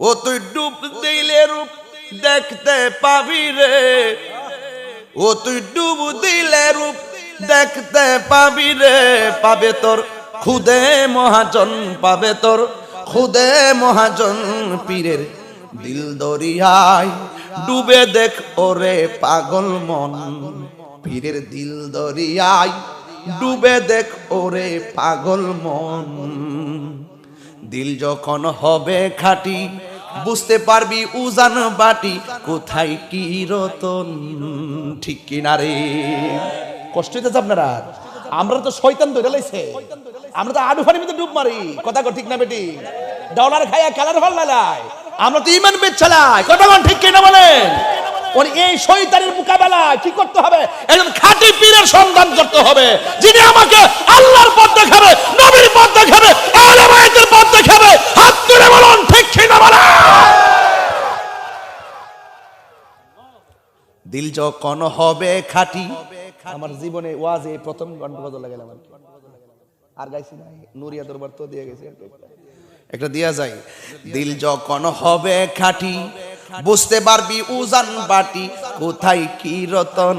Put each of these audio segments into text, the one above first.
ও তুই ডুব দিলে রূপ দেখতে পাবি রে। ও তুই ডুব দিলে রূপ দেখতে পাবি রে। পাবে তোর খুদে মহাজন, পাবে তোর খুদে মহাজন পীরের দিল দরিয়ায়। ডুবে দেখ ওরে পাগল মন, পীরের দিল দরিয়ায়। ডুবে দেখ ওরে পাগল মন। দিল যখন হবে খাটি বুঝতে পারবি উজান বাটি কোথায় কি রতন? ঠিক কিনা রে? কষ্ট হইতেছে আপনারা? আমরা তো শয়তান ধরে লাইছে। আমরা তো আডু ফানির মধ্যে ডুব মারি। কথা কর ঠিক না বেটি? ডলার খাইয়া কালার ভালো লালাই আমরা তো ইমান বেচ চালাই কথা ঠিক কিনা বলেন? ওর এই শয়তানের মোকাবেলায় কি করতে হবে? একজন খাঁটি পীরের সন্ধান করতে হবে। যিনি আমাকে আল্লাহর পথ দেখাবে নবীর পথ দেখাবে পথ দেখাবে হাত তুলে বলুন ঠিক কিনা বলেন? দিল যখন হবে খাঁটি আমার জীবনে ওয়াজে প্রথম ঘণ্টা বদল লাগালাম। আর গাইছি না নুরিয়া দরবার তো দিয়ে গেছে। একটা দিয়া যায়। দিল যখন হবে খাঁটি বুঝতে পারবি উজান বাটি, কোথায় কি রতন?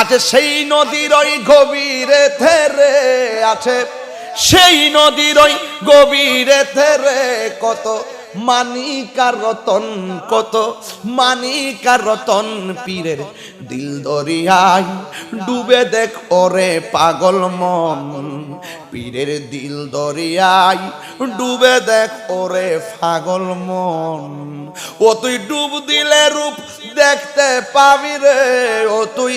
আছে সেই নদীর ওই গভীরে থেরে, আছে সেই নদীর ওই গভীরে থেরে, কত মানিকার রতন কত? মানিকার রতন পীরের দিল দরিয়ায় ডুবে দেখ ওরে পাগল মন। পীরের দিল দরিয়ায় ডুবে দেখ ওরে পাগল মন। ও তুই ডুব দিলে রূপ দেখতে পাবি রে, ও তুই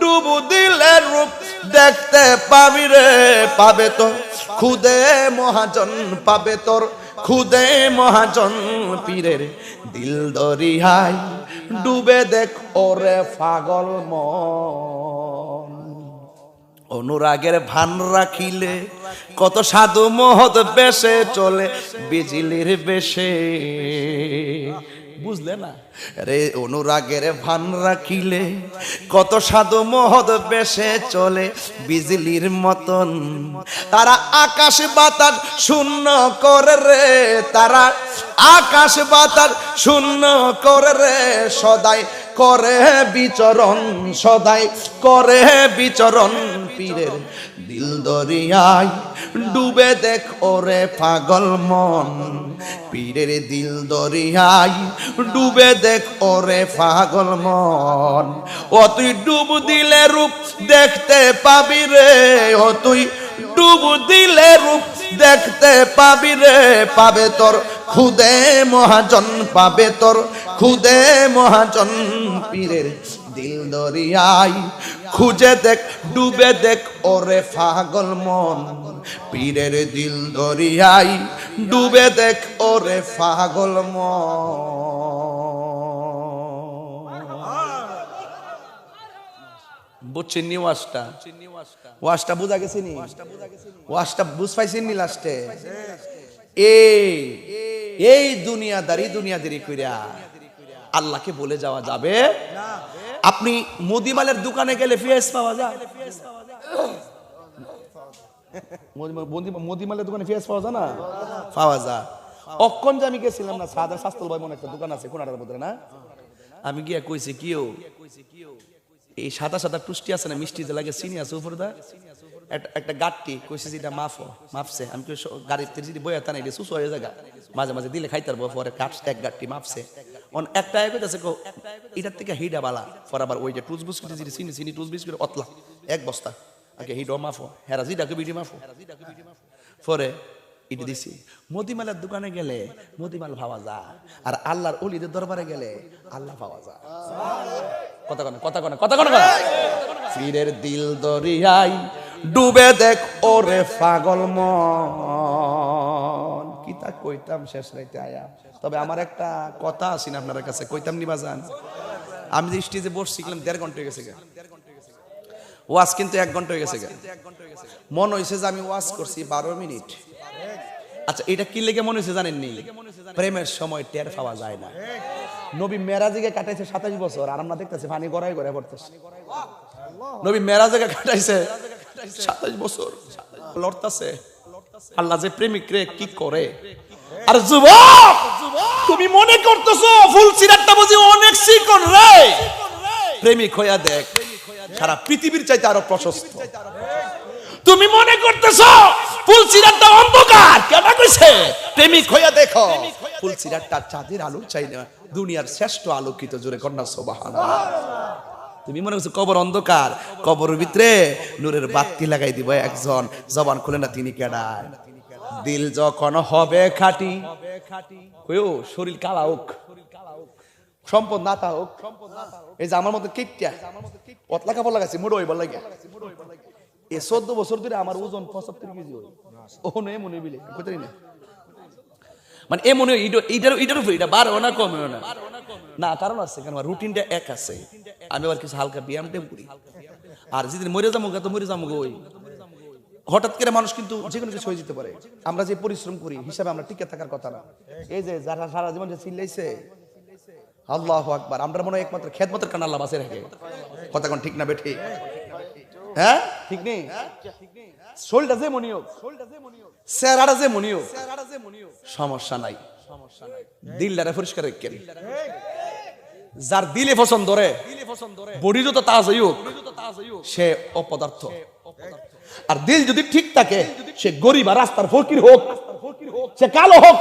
ডুব দিলে রূপ দেখতে পাবি রে। পাবে তো খুদে মহাজন, পাবে তোর খুদে মহাজন পীরের দিল দরিহাই, ডুবে দেখ ওরে পাগল মন। অনুরাগের ভান রাখিলে কত সাধু মহৎ বেশে চলে, বিজলির বেশে। বুঝলে না? রে অনুরাগের ভান রাখিলে কত সাধু মহৎ বেশে চলে বিজলির মতন। তারা আকাশ বাতাস শূন্য করে রে, তারা আকাশ বাতাস শূন্য করে রে, সদাই করে বিচরণ, সদাই করে বিচরণ পীরের দিল দরিয়ায়। ডুবে দেখ ওরে পাগল মন। পীরের দিল দরিয়াই, ডুবে দেখ ওরে পাগল মন। ও তুই ডুব দিলে রূপ দেখতে পাবি রে, ও তুই ডুব দিলে রূপ দেখতে পাবি রে। পাবে তোর খুদে মহাজন, পাবে তোর খুদে মহাজন। পীরের দিল দরিয়াই, খুঁজে দেখ, ডুবে দেখ ওরে পাগল মন, পীরের দিল দরিয়ায় ডুবে দেখ ওরে পাগল মন। নি বুঝা গেছে নি? ওয়াজটা বুঝ পাইছেন নি লাস্টে? এই দুনিয়াদারি কইরা আল্লাহকে বলে যাওয়া যাবে আপনি মুদিমালের দোকানে গেলে পেঁয়াজ পাওয়া যায়? মুদি- মুদি- মুদিমালের দোকানে পেঁয়াজ পাওয়া যায় না? পাওয়া যায়। অক্ষণ যে আমি গেছিলাম না, সাদা শাস্তল ভাই মনে একটা দোকান আছে, কোনাটার মধ্যে না? আমি গিয়া কইছি কিও এই সাদা সাদা টুষ্টি আছে না, মিষ্টি যে লাগে, চিনি আছে উপরে দা? একটা- গাটটি, কইছে যে এটা মাফো মাপছে আমি গাড়ির তে যদি বইয়া টানাই সুসু হয়ে জায়গা মাঝে মাঝে দিলে খাইতার পরে কাটছে এক গাটটি মাপছে একটা এক কইতাছে কো এটার থেকে হিডা বালা পর আবার ওই যে টুস বিস্কুট যদি চিনি চিনি টুস বিস্কুট অতলা, এক বস্তা। আগে হিডো মাফো হেরা জিডাকে বিডি মাফো পরে ইটি দিছি মদিমালের দোকানে গেলে মদিমাল পাওয়া যায়, আর আল্লাহর অলিদের দরবারে গেলে আল্লাহ পাওয়া যায়। কথা কনে কথা কনে কথা কনে। ফিরের দিল দরিয়াই, ডুবে দেখ ওরে পাগল মন। কি তা কইতাম শেষ রাইতে আয়া। তবে আমার একটা কথা আছে না আপনার কাছে, কইতাম নিবা যান আমি যে স্টেজে বসছিলাম দেড় ঘণ্টা হয়ে গেছে। ওয়াজ কিন্তু এক ঘণ্টা হয়ে গেছে। মন হয়েছে যে আমি ওয়াজ করছি বারো মিনিট। আচ্ছা এটা কি লেগে মনে হয়েছে জানেননি প্রেমের সময় টের পাওয়া যায় না। নবী মেরাজিকে কাটাইছে সাতাশ বছর, আর আমরা দেখতেছি পানি গড়াই গড়াই পড়তেছে। নবী মেরাজিকে কাটাইছে সাতাশ বছর। লড়তাছে। আল্লাহ যে প্রেমিক রে, কি করে? আর যুবক, তুমি মনে করতেছো ফুল সিরাতটা বুঝি অনেক শিকন রে? প্রেমিক হইয়া দেখ, সারা পৃথিবীর চাইতে আরও প্রশস্ত। তুমি মনে করতেছো ফুল সিরাতটা অন্ধকার? কেন কইছে? প্রেমিক হইয়া দেখো, ফুল সিরাতটা চাঁদের আলো চাই না, দুনিয়ার শ্রেষ্ঠ আলোকিত জোরে কন্যা, সুবহানাল্লাহ। তুমি মনে করছ কবর অন্ধকার? কবরের ভিতরে নূরের বাতি লাগাই দিব একজন, জবান খুলে না তিনি কেডায়? দিল যখন হবে খাটি। শরীর কালা হোক, সম্পদ না তা হোক। এই যে আমার মতো কেকটা পতলা কাপড় লাগাচ্ছি মুড়ো হইবার লাগে এ চোদ্দ বছর ধরে আমার ওজন পঁচাত্তর কেজি হয়। ও নয় মনে বিলে কোথায় না। মানে এ মনে হয় এইটা- এইটার এইটার উপর, এটা বাড়ো না, কমেও না। না, কারণ আছে, কেন? রুটিনটা এক আছে। আমি আবার কিছু হালকা ব্যায়াম টেম করি। আর যেদিন মরে যাব তো মরে যাব ওই। হঠাৎ করে মানুষ কিন্তু যে কোনো কিছু হয়ে যেতে পারে। আমরা যে পরিশ্রম করি, হিসাবে আমরা টিকে থাকার কথা না। এই যে যারা সারা জীবন যে চিল্লাইছে, আল্লাহ আকবার, আমরা মনে হয় একমাত্র খেদমতের কান আল্লাহ বাসে রাখে। কথা কোন ঠিক না বেঠে? হ্যাঁ? ঠিক নেই? শোলটা যে মনি হোক, চেহারাটা যে মনি হোক, সমস্যা নাই। দিলটারে পরিষ্কার রেখেন। যার দিলে পছন্দ রে বডি যত তাজ সে অপদার্থ। আর দিল যদি ঠিক থাকে, সে গরিব আর রাস্তার ফকির হোক, সে কালো হোক,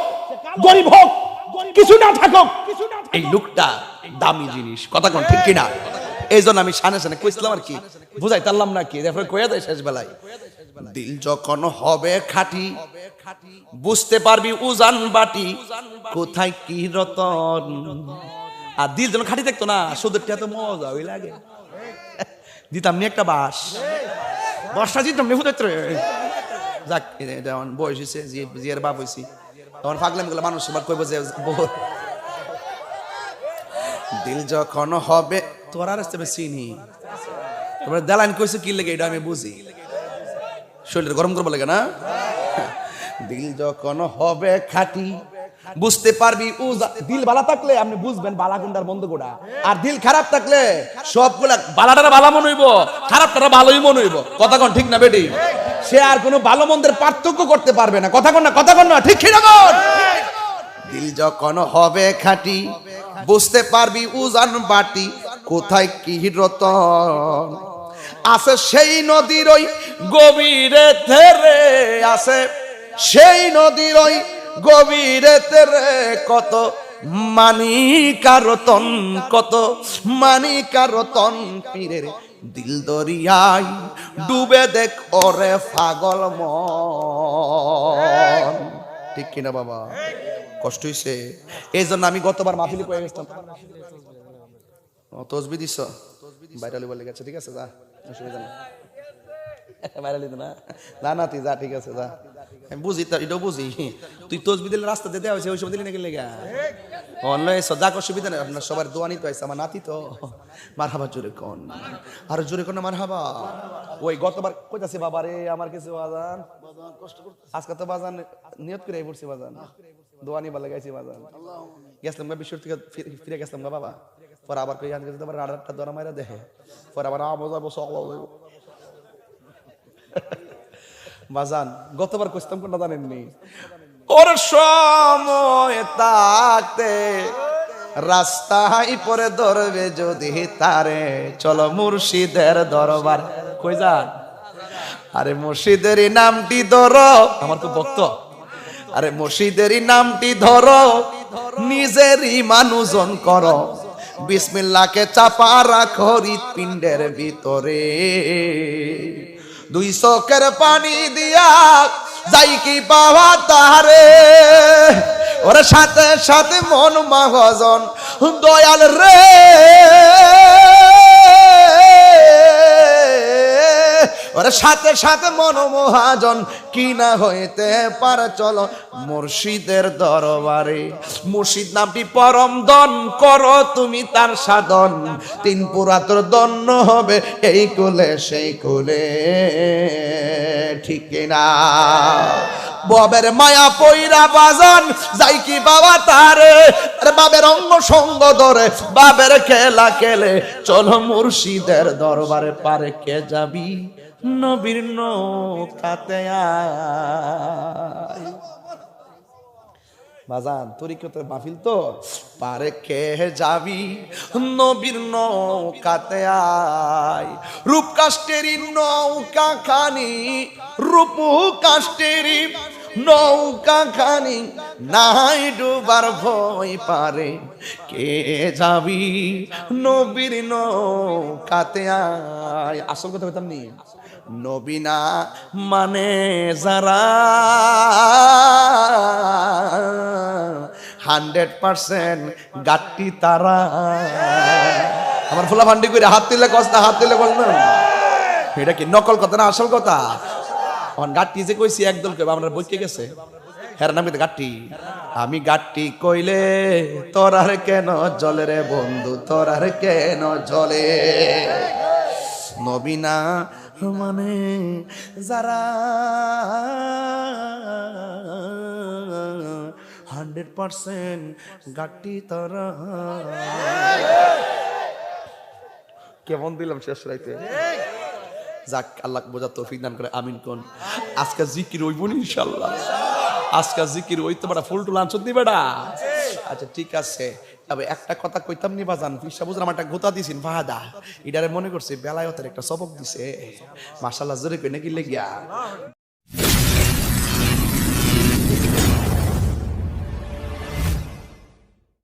গরিব হোক, কিছু না থাকুক। এই লোকটা দামি জিনিস, কথা কোন ঠিক কিনা? এই জন্য আমি সানে সানে কইছিলাম আর কি বুঝাই তারলাম না কি, তারপরে কইয়া দেয় শেষ বেলায়। দিল যখন হবে খাটি, বুঝতে পারবি উজান বাটি, কোথায় কি রতন? আর দিল যেন খাটি দেখতো না, সুদেরটা তো মজা ওই লাগে। দিতাম নি একটা বাস যাক বয়স বাপ তখন ফাগলামগুলো মানুষ এবার কইব যে দিল যখন হবে তোর আর আসতে চিনি তোমার দেলাইন কইছে কি লেগে এটা আমি বুঝি শরীর গরম করব লাগে না দিল যখন হবে খাটি বুঝতে পারবি দিল বালা থাকলে আপনি বুঝবেন বালা গুন্ডার বন্ধ গোড়া। আর দিল খারাপ থাকলে সবগুলা বালাটারা বালা মনে হইব, খারাপটারা ভালোই মনে হইব। কথা কোন, ঠিক না বেটি? সে আর কোনো ভালো মন্দের পার্থক্য করতে পারবে না। কথা কোন না, কথা কোন না, ঠিক ঠিক দিল যখন হবে খাটি, বুঝতে পারবি উজান বাটি, কোথায় কি রতন? আছে সেই নদীর ওই গভীরে থেরে, আছে সেই নদীর ওই গভীরে তেরে কত? মানিকারতন কত? মানিকারতন পীরের দিল দরিয়ায় ডুবে দেখ ওরে পাগল মন। ঠিক কিনা বাবা? কষ্ট হইছে। এই জন্য আমি গতবার মাহফিলি করে গেছিলাম। তসবি দিছ? বাইরে বলে গেছে ঠিক আছে, যা। অসুবিধা নেই। বাইরে লিতে না। না না, তুই যা, ঠিক আছে, যা। আমি তো এটাও বুঝি তুই তসবি দিলে রাস্তা দিতে হয়েছে ওই সব দিলে নাকি লেগা অন্য সজাগ অসুবিধা নেই আপনার সবার দোয়ানি তো আছে আমার নাতি তো মার হাবা জোরে কন আর জোরে কন মার হাবা ওই গতবার কইতাছে বাবা রে আমার কিছু বাবা পরে আবার কই আনতে আবার দেখে পরে আবার আবো যাব সকল বাজান, গতবার কইতাম কোনটা জানেননি? ওর সময় তাকতে রাস্তায় পরে ধরবে যদি তারে। চলো মুর্শিদের দরবার। কই যান? আরে মুর্শিদেরই নামটি ধরো। আমার তো ভক্ত। আরে মুর্শিদেরই নামটি ধরো। নিজেরই মানুষজন করো। বিসমিল্লাকে চাপা রাখো হৃৎপিণ্ডের ভিতরে। দুই চোখের পানি দিয়া যাই কি পাওয়া তাহারে। ওর সাথে সাথে মন মহাজন দয়াল রে। ওর সাথে সাথে মন মহাজন কি না হইতে পারে, চলো মুর্শিদের দরবারে। মুর্শিদ নামটি পরম দন করো তুমি তার সাধন। তিন পুরাতর দন্য হবে এই কুলে, সেই কুলে। ঠিক না ববের মায়া পইরা বাজান, যাই কি বাবা তারে। বাবের অঙ্গ সঙ্গ ধরে, বাবের খেলা খেলে। চলো মুর্শিদের দরবারে পারে কে যাবি? নবীর নৌকাতে। বাজান, তরিকতের মাহফিল তো? পারে কে যাবি? নবীর নৌকাতে আয়। রূপ নৌকা খানি রূপ কাষ্টেরি নৌকা খানি নাই ডুবার ভয় পারে কে যাবি? নবীর নৌকাতে আয়। আসল কথা বলতাম নি? নবীনা মানে যারা হান্ড্রেড পার্সেন্ট গাট্টি তারা। আমার ফুলা ভান্ডি করে হাত তুলে কস না, হাত তুলে কস না। এটা কি নকল কথা না আসল কথা? আমার গাট্টি যে কইছি একদল কইবা আমরা বইকে গেছে? হ্যাঁ নাম কিন্তু গাট্টি। আমি গাট্টি কইলে তোর আর কেন জলে রে বন্ধু, তোর আর কেন জলে? নবীনা মানে যারা হান্ড্রেড পার্সেন্ট গাটি তারা। কেমন দিলাম শেষ রাইতে? যাক, আল্লাহ বোঝা তৌফিক দান করে, আমিন কোন। আজকে জিকির হইব নি ইনশাল্লাহ আজকে জিকির ওই তো পারা, ফুল টুল আনছো দিবেডা আচ্ছা ঠিক আছে। তবে একটা কথা কইতাম নি বাজান ফিসা বুঝলাম একটা গোতা দিছেন ফাহাদা এটারে মনে করছে বেলায়তের একটা সবক দিছে। মাশাল্লাহ জোরে কই নাকি লেগিয়া?